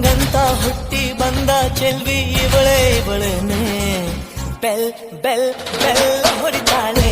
ಬಂದಂತ ಹುಟ್ಟಿ ಬಂದ ಚೆಲ್ವಿ ಇವಳೆ ಇವಳೇನೆ. Bell bell bell ಹೊಡಿತಾಳೆ.